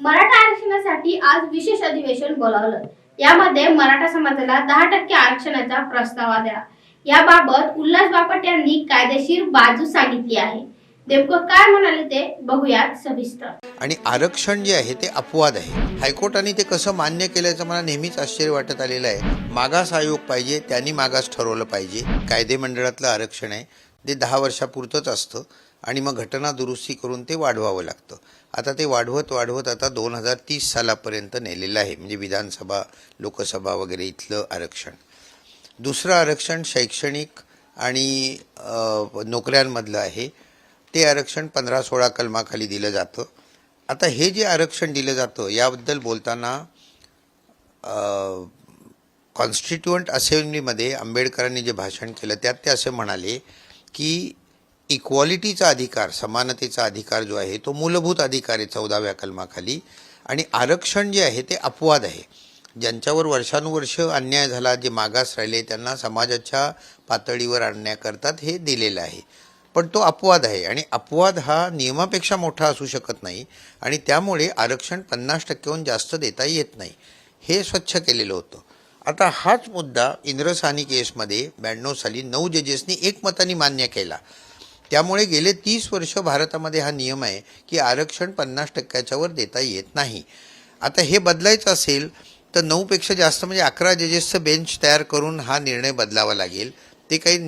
मराठा आरक्षणासाठी आज विशेष अधिवेशन बोलावलं. यामध्ये मराठा समाजाला दहा टक्के आरक्षणाचा प्रस्ताव आला याबाबत उल्हास बापट यांनी कायदेशीर बाजू सांगितली आहे. नेमकं काय म्हणाले ते बघूयात सविस्तर. आणि आरक्षण जे आहे ते अपवाद आहे. हायकोर्टाने ते कसं मान्य केल्याचं मला नेहमीच आश्चर्य वाटत आलेलं आहे. मागास आयोग पाहिजे त्यांनी मागास ठरवलं पाहिजे. कायदे मंडळातलं आरक्षण आहे. ते दहा वर्षापुरतंच असतं. आणि मग घटना दुरुस्ती करून ते वाढवावं लागतं. आता ते वाढवत वाढवत आता दोन हजार तीस सालापर्यंत नेलेलं आहे. म्हणजे विधानसभा लोकसभा वगैरे इथलं आरक्षण. दुसरं आरक्षण शैक्षणिक आणि नोकऱ्यांमधलं आहे. ते आरक्षण पंधरा सोळा कलमाखाली दिलं जातं. आता हे जे आरक्षण दिलं जातं याबद्दल बोलताना कॉन्स्टिट्युअंट असेंब्लीमध्ये आंबेडकरांनी जे भाषण केलं त्यात ते असे म्हणाले की इक्वॉलिटीचा अधिकार समानतेचा अधिकार जो आहे तो मूलभूत अधिकार आहे चौदाव्या कलमाखाली. आणि आरक्षण जे आहे ते अपवाद आहे. ज्यांच्यावर वर्षानुवर्ष अन्याय झाला जे मागास राहिले त्यांना समाजाच्या पातळीवर आणण्याकरतात हे दिलेलं आहे. पण तो अपवाद आहे. आणि अपवाद हा नियमापेक्षा मोठा असू शकत नाही. आणि त्यामुळे आरक्षण पन्नास टक्क्याहून जास्त देता येत नाही. हे स्वच्छ केलेलं होतं. आता हाच मुद्दा इंद्रसानी केसमध्ये ब्याण्णव साली नऊ जजेसनी एकमताने मान्य केला. त्यामुळे गेले तीस वर्ष भारतामध्ये हा नियम आहे की आरक्षण पन्नास टक्क्याच्या वर देता येत नाही. आता हे बदलायचं असेल तर नऊपेक्षा जास्त म्हणजे अकरा जजेसचं बेंच तयार करून हा निर्णय बदलावा लागेल. ते काही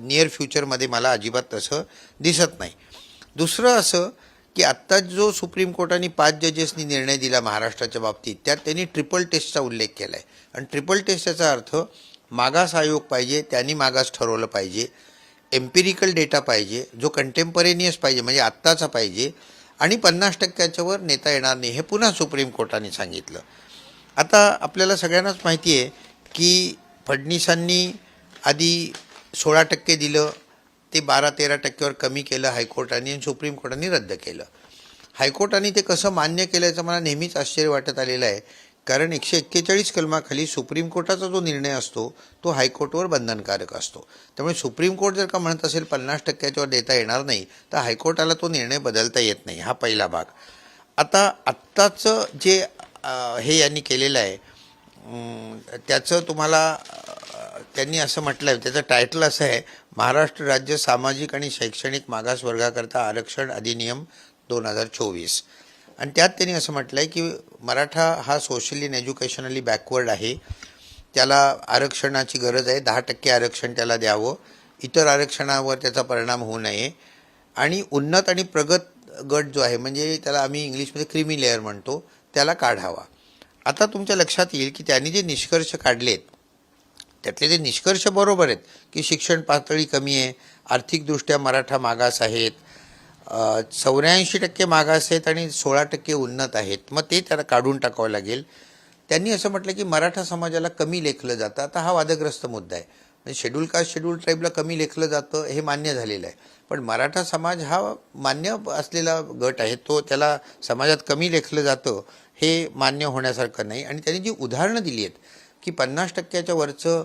नियर फ्युचरमध्ये मला अजिबात तसं दिसत नाही. दुसरं असं की आत्ता जो सुप्रीम कोर्टाने पाच जजेसनी निर्णय दिला महाराष्ट्राच्या बाबतीत त्यात त्यांनी ट्रिपल टेस्टचा उल्लेख केला आहे आणि ट्रिपल टेस्ट याचा अर्थ मागास आयोग पाहिजे त्यांनी मागास ठरवलं पाहिजे. एम्पिरिकल डेटा पाहिजे जो कंटेम्परेनियस पाहिजे म्हणजे आत्ताचा पाहिजे आणि पन्नास टक्क्याच्यावर नेता येणार नाही हे पुन्हा सुप्रीम कोर्टाने सांगितलं. आता आपल्याला सगळ्यांनाच माहिती आहे की फडणीसांनी आधी सोळा टक्के दिलं ते बारा तेरा टक्क्यावर कमी केलं हायकोर्टाने आणि सुप्रीम कोर्टाने रद्द केलं. हायकोर्टाने ते कसं मान्य केल्याचं मला नेहमीच आश्चर्य वाटत आलेलं आहे. कारण एकशे एक्केचाळीस कलमाखाली सुप्रीम कोर्टाचा जो निर्णय असतो तो हायकोर्टवर बंधनकारक असतो. त्यामुळे सुप्रीम कोर्ट जर का म्हणत असेल पन्नास टक्क्याच्यावर देता येणार नाही तर हायकोर्टाला तो निर्णय बदलता येत नाही हा पहिला भाग. आता आत्ताचं जे हे यांनी केलेलं आहे त्याचं तुम्हाला त्यांनी असं म्हटलं आहे त्याचं टायटल असं आहे महाराष्ट्र राज्य सामाजिक आणि शैक्षणिक मागासवर्गाकरता आरक्षण अधिनियम दोन हजार चोवीस. आणि त्यात त्यांनी असं म्हटलं आहे की मराठा हा सोशली अँड एज्युकेशनली बॅकवर्ड आहे. त्याला आरक्षणाची गरज आहे. दहा टक्के आरक्षण त्याला द्यावं. इतर आरक्षणावर त्याचा परिणाम होऊ नये. आणि उन्नत आणि प्रगत गट जो आहे म्हणजे त्याला आम्ही इंग्लिशमध्ये क्रिमी लेअर म्हणतो त्याला काढावा. आता तुमच्या लक्षात येईल की त्यांनी जे निष्कर्ष काढलेत त्यातले ते निष्कर्ष बरोबर आहेत की शिक्षण पातळी कमी आहे आर्थिकदृष्ट्या मराठा मागास आहेत चौऱ्याऐंशी टक्के मागास आहेत आणि सोळा टक्के उन्नत आहेत. मग ते त्याला काढून टाकावं लागेल. त्यांनी असं म्हटलं की मराठा समाजाला कमी लेखलं जातं. आता हा वादग्रस्त मुद्दा आहे. म्हणजे शेड्यूल कास्ट शेड्यूल ट्राईबला कमी लेखलं जातं हे मान्य झालेलं आहे. पण मराठा समाज हा मान्य असलेला गट आहे. तो त्याला समाजात कमी लेखलं जातं हे मान्य होण्यासारखं नाही. आणि त्यांनी जी उदाहरणं दिली आहेत की पन्नास टक्क्याच्या वरचं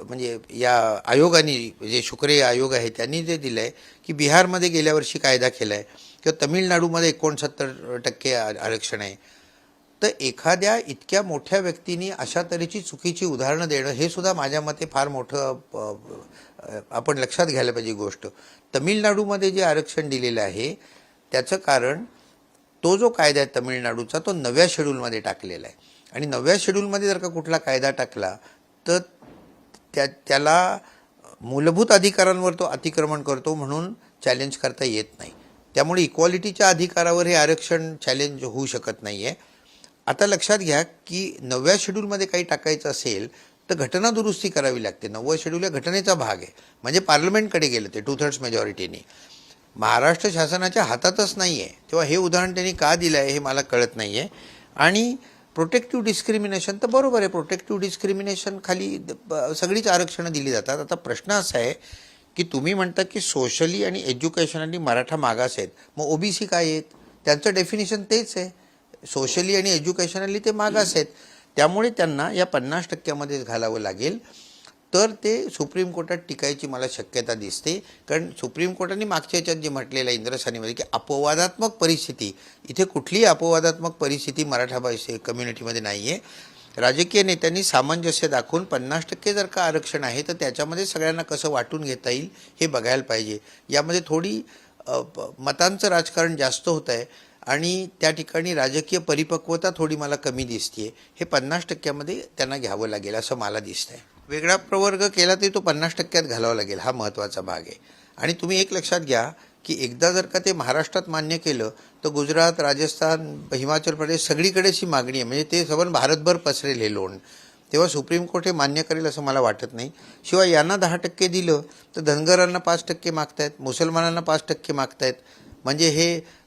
म्हणजे या आयोगाने जे शुक्रे आयोग आहे त्यांनी जे दिलं आहे की बिहारमध्ये गेल्या वर्षी कायदा केला आहे किंवा तमिळनाडूमध्ये एकोणसत्तर टक्के आरक्षण आहे. तर एखाद्या इतक्या मोठ्या व्यक्तीने अशा तऱ्हेची चुकीची उदाहरणं देणं हे सुद्धा माझ्या मते फार मोठं आपण लक्षात घ्यायला पाहिजे गोष्ट. तमिळनाडूमध्ये जे आरक्षण दिलेलं आहे त्याचं कारण तो जो कायदा आहे तमिळनाडूचा तो नव्या शेड्यूलमध्ये टाकलेला आहे. आणि नव्या शेड्यूलमध्ये जर का कुठला कायदा टाकला तर त्या त्याला मूलभूत अधिकारांवर तो अतिक्रमण करतो म्हणून चॅलेंज करता येत नाही. त्यामुळे इक्वालिटीच्या अधिकारावर हे आरक्षण चॅलेंज होऊ शकत नाही आहे आता लक्षात घ्या की नवव्या शेड्यूलमध्ये काही टाकायचं असेल तर घटना दुरुस्ती करावी लागते. नववं शेड्यूल या घटनेचा भाग आहे. म्हणजे पार्लमेंटकडे गेलं ते टू थर्ड्स मेजॉरिटीने महाराष्ट्र शासनाच्या हातातच नाही आहे तेव्हा हे उदाहरण त्यांनी का दिलं आहे हे मला कळत नाही आहे आणि प्रोटेक्टिव्ह डिस्क्रिमिनेशन तर बरोबर आहे. प्रोटेक्टिव्ह डिस्क्रिमिनेशन खाली सगळीच आरक्षणं दिली जातात. आता प्रश्न असा आहे की तुम्ही म्हणता की सोशली आणि एज्युकेशनली मराठा मागास आहेत. मग ओबीसी काय आहेत? त्यांचं डेफिनेशन तेच आहे. सोशली आणि एज्युकेशनली ते मागास आहेत. त्यामुळे त्यांना या पन्नास टक्क्यामध्येच घालावं लागेल. तर ते सुप्रीम कोर्टात टिकायची मला शक्यता दिसते. कारण सुप्रीम कोर्टाने मागच्या याच्यात जे म्हटलेलं आहे इंद्रसानीमध्ये की अपवादात्मक परिस्थिती. इथे कुठलीही अपवादात्मक परिस्थिती मराठा भाषे कम्युनिटीमध्ये नाही आहे राजकीय नेत्यांनी सामंजस्य दाखवून पन्नास टक्के जर का आरक्षण आहे तर त्याच्यामध्ये सगळ्यांना कसं वाटून घेता येईल हे बघायला पाहिजे. यामध्ये थोडी मतांचं राजकारण जास्त होत आहे आणि त्या ठिकाणी राजकीय परिपक्वता थोडी मला कमी दिसते हे पन्नास टक्क्यामध्ये त्यांना घ्यावं लागेल असं मला दिसतं आहे वेगळा प्रवर्ग केला तरी तो पन्नास टक्क्यात घालावा लागेल हा महत्त्वाचा भाग आहे. आणि तुम्ही एक लक्षात घ्या की एकदा जर का ते महाराष्ट्रात मान्य केलं तर गुजरात राजस्थान हिमाचल प्रदेश सगळीकडेच ही मागणी आहे. म्हणजे ते सबन भारतभर पसरेल हे लोन तेव्हा सुप्रीम कोर्ट हे मान्य करेल असं मला वाटत नाही. शिवाय यांना दहा टक्के दिलं तर धनगरांना पाच टक्के मागतायत मुसलमानांना पाच टक्के मागतायत. म्हणजे हे